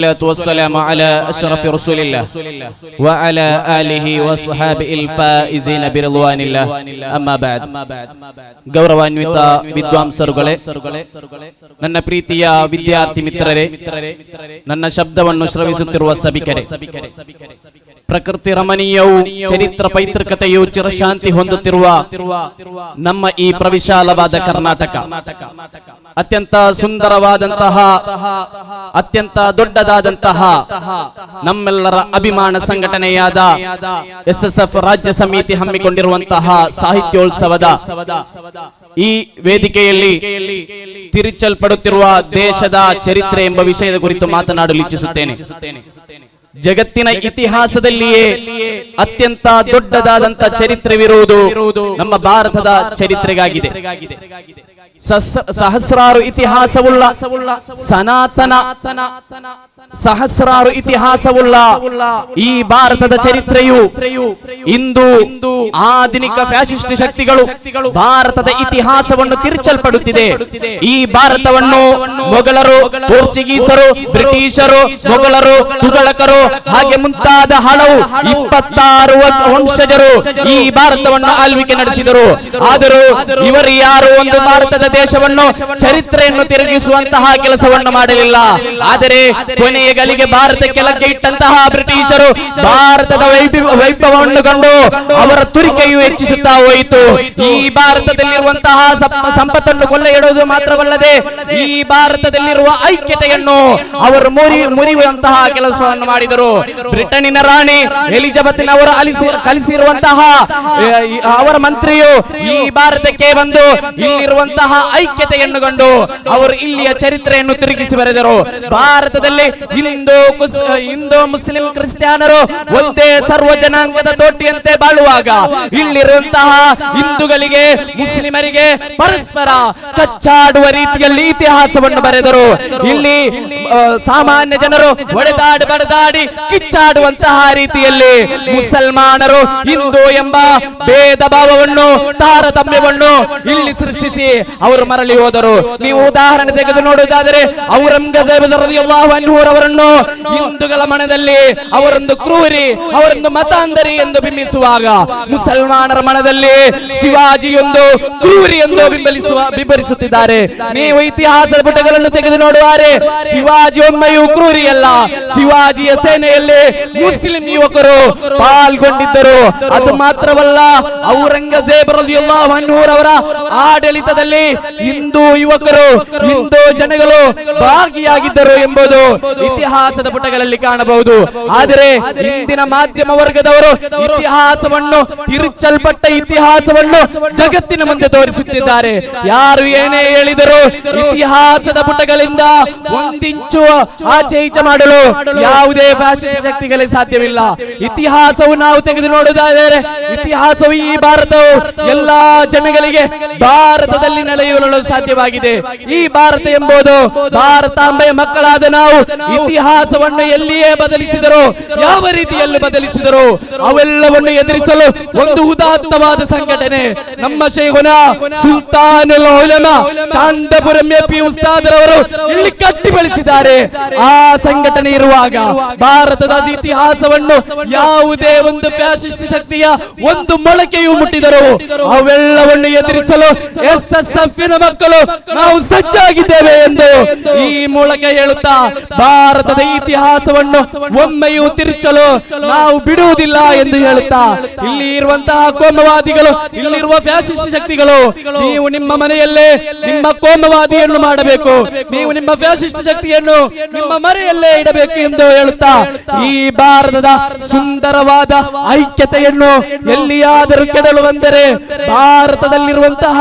الصلاة والسلام على أشرف رسول الله وعلى آله وصحابه الفائزين برضوان الله أما بعد ಗೌರವಾನ್ವಿತ ವಿದ್ವಾಂಸರುಗಳೇ ನನ್ನ ಪ್ರೀತಿಯ ವಿದ್ಯಾರ್ಥಿ ಮಿತ್ರರೇ ನನ್ನ ಶಬ್ದವನ್ನು ಶ್ರವಿಸುತ್ತಿರುವ ಸಭಿಕರೇ ಪ್ರಕೃತಿ ರಮಣೀಯವು ಚರಿತ್ರ ಪೈತೃಕತೆಯು ಚಿರಶಾಂತಿ ಹೊಂದುತ್ತಿರುವ ನಮ್ಮ ಈ ಪ್ರವಿಶಾಲವಾದ ಕರ್ನಾಟಕ ಅತ್ಯಂತ ಸುಂದರವಾದಂತಹ ಅತ್ಯಂತ ದೊಡ್ಡದಾದಂತಹ ನಮ್ಮೆಲ್ಲರ ಅಭಿಮಾನ ಸಂಘಟನೆಯಾದ ಎಸ್ ಎಸ್ ಎಫ್ ರಾಜ್ಯ ಸಮಿತಿ ಹಮ್ಮಿಕೊಂಡಿರುವಂತಹ ಸಾಹಿತ್ಯೋತ್ಸವದ ಈ ವೇದಿಕೆಯಲ್ಲಿ ತಿರುಚಲ್ಪಡುತ್ತಿರುವ ದೇಶದ ಚರಿತ್ರೆ ಎಂಬ ವಿಷಯದ ಕುರಿತು ಮಾತನಾಡಲು ಇಚ್ಛಿಸುತ್ತೇನೆ. ಜಗತ್ತಿನ ಇತಿಹಾಸದಲ್ಲಿಯೇ ಅತ್ಯಂತ ದೊಡ್ಡದಾದಂತ ಚರಿತ್ರೆವಿರುವುದು ನಮ್ಮ ಭಾರತದ ಚರಿತ್ರೆಗಾಗಿದೆ. ಸಹಸ್ರಾರು ಇತಿಹಾಸವುಳ್ಳ ಸನಾತನ ಸಹಸ್ರಾರು ಇತಿಹಾಸವುಳ್ಳ ಈ ಭಾರತದ ಚರಿತ್ರೆಯು ಇಂದು ಆಧುನಿಕ ಫ್ಯಾಸಿಸ್ಟ್ ಶಕ್ತಿಗಳು ಭಾರತದ ಇತಿಹಾಸವನ್ನು ತಿರುಚಲ್ಪಡುತ್ತಿದೆ. ಈ ಭಾರತವನ್ನು ಮೊಘಲರು ಪೋರ್ಚುಗೀಸರು ಬ್ರಿಟಿಷರು ಮೊಘಲರು ತುಗಳಕರು ಹಾಗೆ ಮುಂತಾದ ಹಲವು ಇಪ್ಪತ್ತಾರು ವಂಶಜರು ಈ ಭಾರತವನ್ನು ಆಳ್ವಿಕೆ ನಡೆಸಿದರು. ಆದರೂ ಇವರು ಯಾರು ಒಂದು ಭಾರತದ ದೇಶವನ್ನು ಚರಿತ್ರೆಯನ್ನು ತಿರುಗಿಸುವಂತಹ ಕೆಲಸವನ್ನು ಮಾಡಲಿಲ್ಲ. ಆದರೆ ಕೊನೆಯ ಗಳಿಗೆ ಭಾರತಕ್ಕೆ ಲಗ್ಗೆ ಇಟ್ಟಂತಹ ಬ್ರಿಟಿಷರು ಭಾರತದ ವೈಭವ ವೈಭವವನ್ನು ಕಂಡು ಅವರ ತುರಿಕೆಯು ಹೆಚ್ಚಿಸುತ್ತಾ ಹೋಯಿತು. ಈ ಭಾರತದಲ್ಲಿರುವಂತಹ ಸಂಪತ್ತನ್ನು ಸಂಪತ್ತನ್ನು ಇಡುವುದು ಮಾತ್ರವಲ್ಲದೆ ಈ ಭಾರತದಲ್ಲಿರುವ ಐಕ್ಯತೆಯನ್ನು ಅವರು ಮುರಿ ಮುರಿಯುವಂತಹ ಕೆಲಸವನ್ನು ಮಾಡಿದರು. ಬ್ರಿಟನ್ನಿನ ರಾಣಿ ಎಲಿಜಬೆತ್ನವರು ಅಲಿಸಿ ಕಲಿಸಿರುವಂತಹ ಅವರ ಮಂತ್ರಿಯು ಈ ಭಾರತಕ್ಕೆ ಬಂದು ಇಲ್ಲಿರುವಂತಹ ಐಕ್ಯತೆಯನ್ನು ಕಂಡು ಅವರು ಇಲ್ಲಿಯ ಚರಿತ್ರೆಯನ್ನು ತಿರುಗಿಸಿ ಬರೆದರು. ಭಾರತದಲ್ಲಿ ಹಿಂದೂ ಹಿಂದೂ ಮುಸ್ಲಿಂ ಕ್ರಿಸ್ಟಿಯಾನರು ಒಂದೇ ಸರ್ವ ಜನಾಂಗದ ತೋಟಿಯಂತೆ ಬಾಳುವಾಗ ಇಲ್ಲಿರುವಂತಹ ಹಿಂದೂಗಳಿಗೆ ಮುಸ್ಲಿಮರಿಗೆ ಪರಸ್ಪರ ಕಚ್ಚಾಡುವ ರೀತಿಯಲ್ಲಿ ಇತಿಹಾಸವನ್ನು ಬರೆದರು. ಇಲ್ಲಿ ಸಾಮಾನ್ಯ ಜನರು ಒಡೆದಾಡಿ ಬಡದಾಡಿ ಕಿಚ್ಚಾಡುವಂತಹ ರೀತಿಯಲ್ಲಿ ಮುಸಲ್ಮಾನರು ಹಿಂದೂ ಎಂಬ ಭೇದ ಭಾವವನ್ನು ತಾರತಮ್ಯವನ್ನು ಇಲ್ಲಿ ಸೃಷ್ಟಿಸಿ ಅವರು ಮರಳಿ ಹೋದರು. ನೀವು ಉದಾಹರಣೆ ತೆಗೆದು ನೋಡುವುದಾದರೆ ಔರಂಗಜೇಬ ರಲಿಯಲ್ಲಾಹು ಅನ್ಹು ಅವರನ್ನು ಹಿಂದೂಗಳ ಮನದಲ್ಲಿ ಅವರೊಂದು ಕ್ರೂರಿ, ಅವರೊಂದು ಮತಾಂಧರಿ ಎಂದು ಬಿಂಬಿಸುವಾಗ, ಮುಸಲ್ಮಾನರ ಮನದಲ್ಲಿ ಶಿವಾಜಿಯೊಂದು ಕ್ರೂರಿ ಎಂದು ಬಿಂಬಲಿಸುವ ಬಿಂಬರಿಸುತ್ತಿದ್ದಾರೆ ನೀವು ಇತಿಹಾಸದ ಪುಟಗಳನ್ನು ತೆಗೆದು ನೋಡುವಾರೆ ಶಿವಾಜಿ ಒಮ್ಮೆಯೂ ಕ್ರೂರಿಯಲ್ಲ. ಶಿವಾಜಿಯ ಸೇನೆಯಲ್ಲಿ ಮುಸ್ಲಿಂ ಯುವಕರು ಪಾಲ್ಗೊಂಡಿದ್ದರು. ಅದು ಮಾತ್ರವಲ್ಲ, ಔರಂಗಜೇಬ್ ಅವರ ಆಡಳಿತದಲ್ಲಿ ಹಿಂದೂ ಯುವಕರು, ಹಿಂದೂ ಜನಗಳು ಭಾಗಿಯಾಗಿದ್ದರು ಎಂಬುದು ಇತಿಹಾಸದ ಪುಟಗಳಲ್ಲಿ ಕಾಣಬಹುದು. ಆದರೆ ಇಂದಿನ ಮಾಧ್ಯಮ ವರ್ಗದವರು ಇತಿಹಾಸವನ್ನು, ತಿರುಚಲ್ಪಟ್ಟ ಇತಿಹಾಸವನ್ನು ಜಗತ್ತಿನ ಮುಂದೆ ತೋರಿಸುತ್ತಿದ್ದಾರೆ. ಯಾರು ಏನೇ ಹೇಳಿದರು ಇತಿಹಾಸದ ಪುಟಗಳಿಂದ ಒಂದಿಂಚು ಆಚೆ ಈಚೆ ಮಾಡಲು ಯಾವುದೇ ಫ್ಯಾಷನ್ ಶಕ್ತಿಗಳಿಗೆ ಸಾಧ್ಯವಿಲ್ಲ. ಇತಿಹಾಸವು ನಾವು ತೆಗೆದು ನೋಡುವುದಾದರೆ ಇತಿಹಾಸವು ಈ ಭಾರತವು ಎಲ್ಲಾ ಜನಗಳಿಗೆ ಭಾರತದಲ್ಲಿ ನಡೆಯಲು ಸಾಧ್ಯವಾಗಿದೆ. ಈ ಭಾರತ ಎಂಬುದು ಭಾರತಾಂಬೆಯ ಮಕ್ಕಳಾದ ನಾವು ಇತಿಹಾಸವನ್ನು ಎಲ್ಲಿಯೇ ಬದಲಿಸಿದರು ಯಾವ ರೀತಿಯಲ್ಲಿ ಬದಲಿಸಿದರು ಅವೆಲ್ಲವನ್ನು ಎದುರಿಸಲು ಒಂದು ಉದಾತ್ತವಾದ ಸಂಘಟನೆ ನಮ್ಮ ಶೇಖುನ ಸುಲ್ತಾನ್ ಕಾಂತಪುರಂ ಎಪಿ ಉಸ್ತಾದರವರು ಇಲ್ಲಿ ಕಟ್ಟಿ ಬೆಳೆಸಿದ್ದಾರೆ ಆ ಸಂಘಟನೆ ಇರುವಾಗ ಭಾರತದ ಇತಿಹಾಸವನ್ನು ಯಾವುದೇ ಒಂದು ಫ್ಯಾಸಿಸ್ಟ್ ಶಕ್ತಿಯ ಒಂದು ಮೊಳಕೆಯು ಮುಟ್ಟಿದರು ಅವೆಲ್ಲವನ್ನು ಎದುರಿಸಲು ಎಸ್ ಎಸ್ ಮಕ್ಕಳು ನಾವು ಸಜ್ಜಾಗಿದ್ದೇವೆ ಎಂದು ಈ ಮೂಲಕ ಹೇಳುತ್ತಾ ಭಾರತದ ಇತಿಹಾಸವನ್ನು ಒಮ್ಮೆಯೂ ತಿರುಚಲು ನಾವು ಬಿಡುವುದಿಲ್ಲ ಎಂದು ಹೇಳುತ್ತಾ ಇಲ್ಲಿ ಇರುವಂತಹ ಕೋಮವಾದಿಗಳು, ಇಲ್ಲಿರುವ ಫ್ಯಾಸಿಸ್ಟ್ ಶಕ್ತಿಗಳು, ನೀವು ನಿಮ್ಮ ಮನೆಯಲ್ಲೇ ನಿಮ್ಮ ಕೋಮವಾದಿಯನ್ನು ಮಾಡಬೇಕು, ನೀವು ನಿಮ್ಮ ಫ್ಯಾಸಿಸ್ಟ್ ಶಕ್ತಿಯನ್ನು ನಿಮ್ಮ ಮನೆಯಲ್ಲೇ ಇಡಬೇಕು ಎಂದು ಹೇಳುತ್ತಾ ಈ ಭಾರತದ ಸುಂದರವಾದ ಐಕ್ಯತೆಯನ್ನು ಎಲ್ಲಿಯಾದರೂ ಕೆಡಲು ಬಂದರೆ ಭಾರತದಲ್ಲಿರುವಂತಹ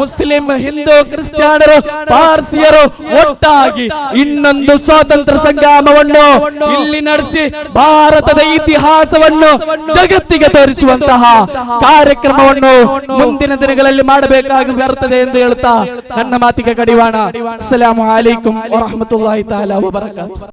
ಮುಸ್ಲಿಂ ಹಿಂದೂ ಕ್ರಿಶ್ಚಿಯಾನರು ಪಾರ್ಸಿಯರು ಒಟ್ಟಾಗಿ ಇನ್ನೊಂದು ಸ್ವಾತಂತ್ರ್ಯ ಸಂಗ್ರಾಮವನ್ನು ಇಲ್ಲಿ ನಡೆಸಿ ಭಾರತದ ಇತಿಹಾಸವನ್ನು ಜಗತ್ತಿಗೆ ತೋರಿಸುವಂತಹ ಕಾರ್ಯಕ್ರಮವನ್ನು ಮುಂದಿನ ದಿನಗಳಲ್ಲಿ ಮಾಡಬೇಕಾಗಿ ಬರುತ್ತದೆ ಎಂದು ಹೇಳುತ್ತಾ ನನ್ನ ಮಾತಿಗೆ ಕಡಿವಾಣ. ಅಸ್ಸಲಾಮು ಅಲೈಕುಂ ವರಹಮತುಲ್ಲಾಹಿ ತಾಲಾ ವಬರಕಾತು.